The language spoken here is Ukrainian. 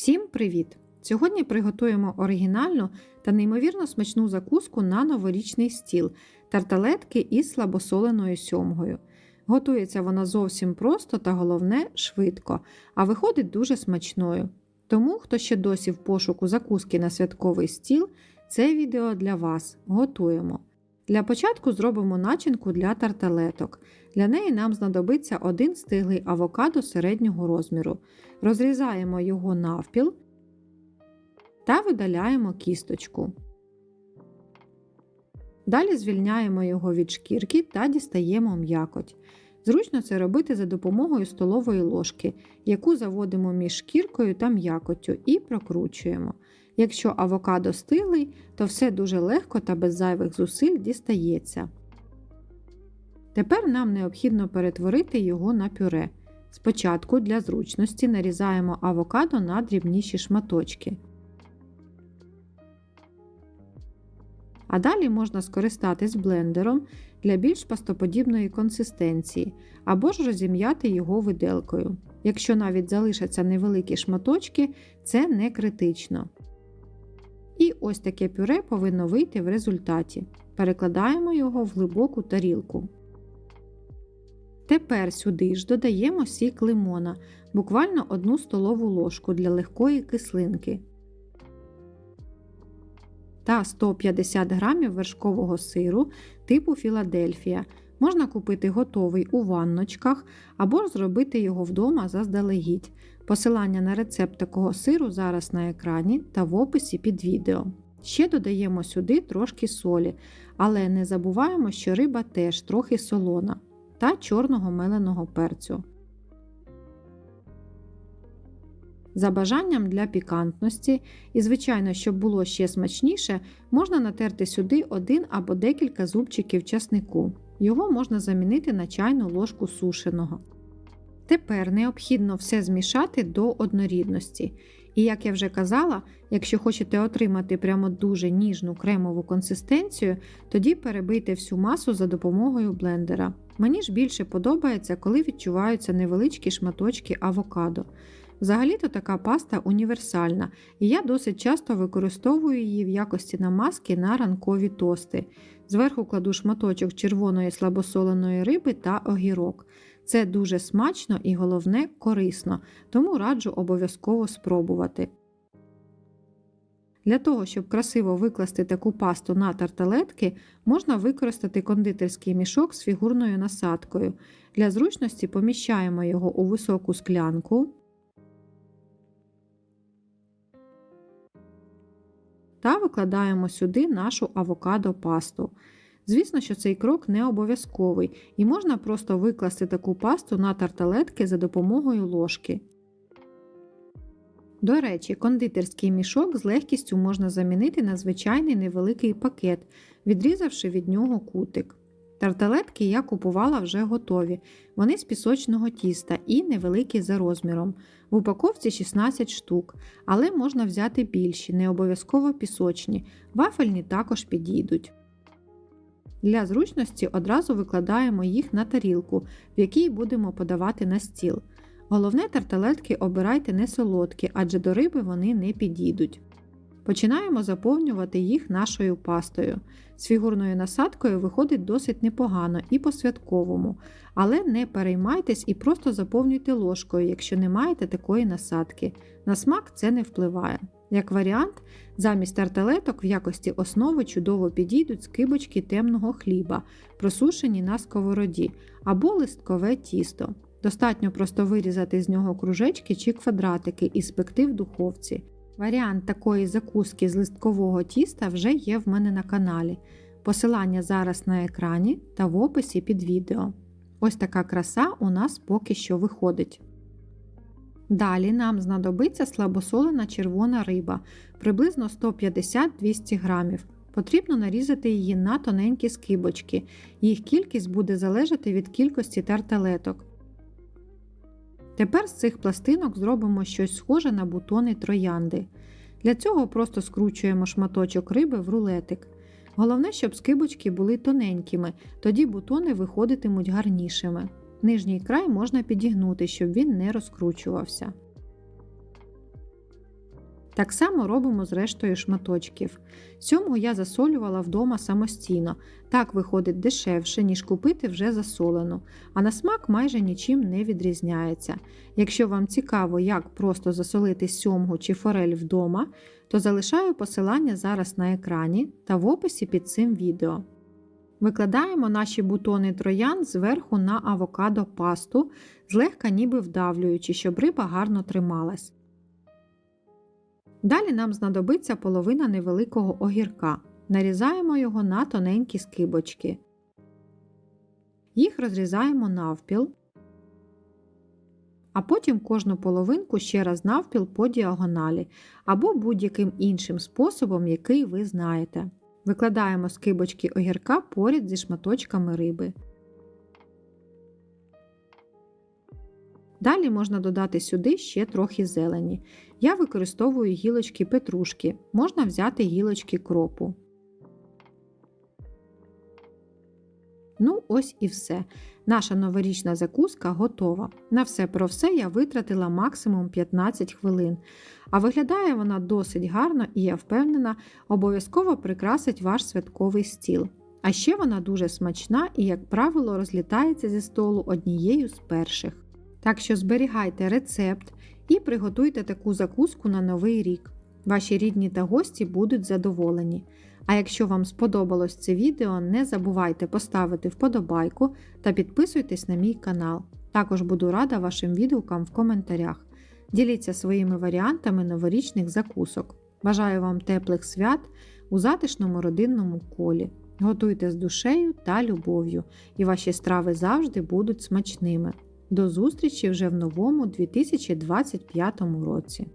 Всім привіт! Сьогодні приготуємо оригінальну та неймовірно смачну закуску на новорічний стіл тарталетки із слабосоленою сьомгою. Готується вона зовсім просто та головне швидко, а виходить дуже смачною. Тому, хто ще досі в пошуку закуски на святковий стіл, це відео для вас. Готуємо. Для початку зробимо начинку для тарталеток. Для неї нам знадобиться один стиглий авокадо середнього розміру. Розрізаємо його навпіл та видаляємо кісточку. Далі звільняємо його від шкірки та дістаємо м'якоть. Зручно це робити за допомогою столової ложки, яку заводимо між шкіркою та м'якоттю і прокручуємо. Якщо авокадо стиглий, то все дуже легко та без зайвих зусиль дістається. Тепер нам необхідно перетворити його на пюре. Спочатку для зручності нарізаємо авокадо на дрібніші шматочки. А далі можна скористатись блендером для більш пастоподібної консистенції або ж розім'яти його виделкою. Якщо навіть залишаться невеликі шматочки, це не критично. Ось таке пюре повинно вийти в результаті. Перекладаємо його в глибоку тарілку. Тепер сюди ж додаємо сік лимона, буквально 1 столову ложку для легкої кислинки та 150 г вершкового сиру типу Філадельфія. Можна купити готовий у ванночках або зробити його вдома заздалегідь. Посилання на рецепт такого сиру зараз на екрані та в описі під відео. Ще додаємо сюди трошки солі, але не забуваємо, що риба теж трохи солона та чорного меленого перцю. За бажанням для пікантності, і, звичайно, щоб було ще смачніше, можна натерти сюди один або декілька зубчиків часнику. Його можна замінити на чайну ложку сушеного. Тепер необхідно все змішати до однорідності. І, як я вже казала, якщо хочете отримати прямо дуже ніжну кремову консистенцію, тоді перебийте всю масу за допомогою блендера. Мені ж більше подобається, коли відчуваються невеличкі шматочки авокадо. Взагалі-то така паста універсальна, і я досить часто використовую її в якості намазки на ранкові тости. Зверху кладу шматочок червоної слабосоленої риби та огірок. Це дуже смачно і головне корисно, тому раджу обов'язково спробувати. Для того, щоб красиво викласти таку пасту на тарталетки, можна використати кондитерський мішок з фігурною насадкою. Для зручності поміщаємо його у високу склянку та викладаємо сюди нашу авокадо пасту. Звісно, що цей крок не обов'язковий, і можна просто викласти таку пасту на тарталетки за допомогою ложки. До речі, кондитерський мішок з легкістю можна замінити на звичайний невеликий пакет, відрізавши від нього кутик. Тарталетки я купувала вже готові, вони з пісочного тіста і невеликі за розміром. В упаковці 16 штук, але можна взяти більші, не обов'язково пісочні, вафельні також підійдуть. Для зручності одразу викладаємо їх на тарілку, в якій будемо подавати на стіл. Головне тарталетки обирайте не солодкі, адже до риби вони не підійдуть. Починаємо заповнювати їх нашою пастою. З фігурною насадкою виходить досить непогано і по-святковому, але не переймайтесь і просто заповнюйте ложкою, якщо не маєте такої насадки. На смак це не впливає. Як варіант, замість тарталеток в якості основи чудово підійдуть скибочки темного хліба, просушені на сковороді, або листкове тісто. Достатньо просто вирізати з нього кружечки чи квадратики і спекти в духовці. Варіант такої закуски з листкового тіста вже є в мене на каналі. Посилання зараз на екрані та в описі під відео. Ось така краса у нас поки що виходить. Далі нам знадобиться слабосолена червона риба приблизно 150-200 г. Потрібно нарізати її на тоненькі скибочки, їх кількість буде залежати від кількості тарталеток. Тепер з цих пластинок зробимо щось схоже на бутони троянди. Для цього просто скручуємо шматочок риби в рулетик. Головне, щоб скибочки були тоненькими, тоді бутони виходитимуть гарнішими. Нижній край можна підігнути, щоб він не розкручувався. Так само робимо з рештою шматочків. Сьомгу я засолювала вдома самостійно. Так виходить дешевше, ніж купити вже засолену, а на смак майже нічим не відрізняється. Якщо вам цікаво, як просто засолити сьомгу чи форель вдома, то залишаю посилання зараз на екрані та в описі під цим відео. Викладаємо наші бутони троян зверху на авокадо пасту, злегка ніби вдавлюючи, щоб риба гарно трималась. Далі нам знадобиться половина невеликого огірка. Нарізаємо його на тоненькі скибочки. Їх розрізаємо навпіл, а потім кожну половинку ще раз навпіл по діагоналі або будь-яким іншим способом, який ви знаєте. Викладаємо скибочки огірка поряд зі шматочками риби. Далі можна додати сюди ще трохи зелені. Я використовую гілочки петрушки, можна взяти гілочки кропу. Ну, ось і все. Наша новорічна закуска готова. На все про все я витратила максимум 15 хвилин. А виглядає вона досить гарно і я впевнена, обов'язково прикрасить ваш святковий стіл. А ще вона дуже смачна і, як правило, розлітається зі столу однією з перших. Так що зберігайте рецепт і приготуйте таку закуску на новий рік. Ваші рідні та гості будуть задоволені. А якщо вам сподобалось це відео, не забувайте поставити вподобайку та підписуйтесь на мій канал. Також буду рада вашим відгукам в коментарях. Діліться своїми варіантами новорічних закусок. Бажаю вам теплих свят у затишному родинному колі. Готуйте з душею та любов'ю, і ваші страви завжди будуть смачними. До зустрічі вже в новому 2025 році!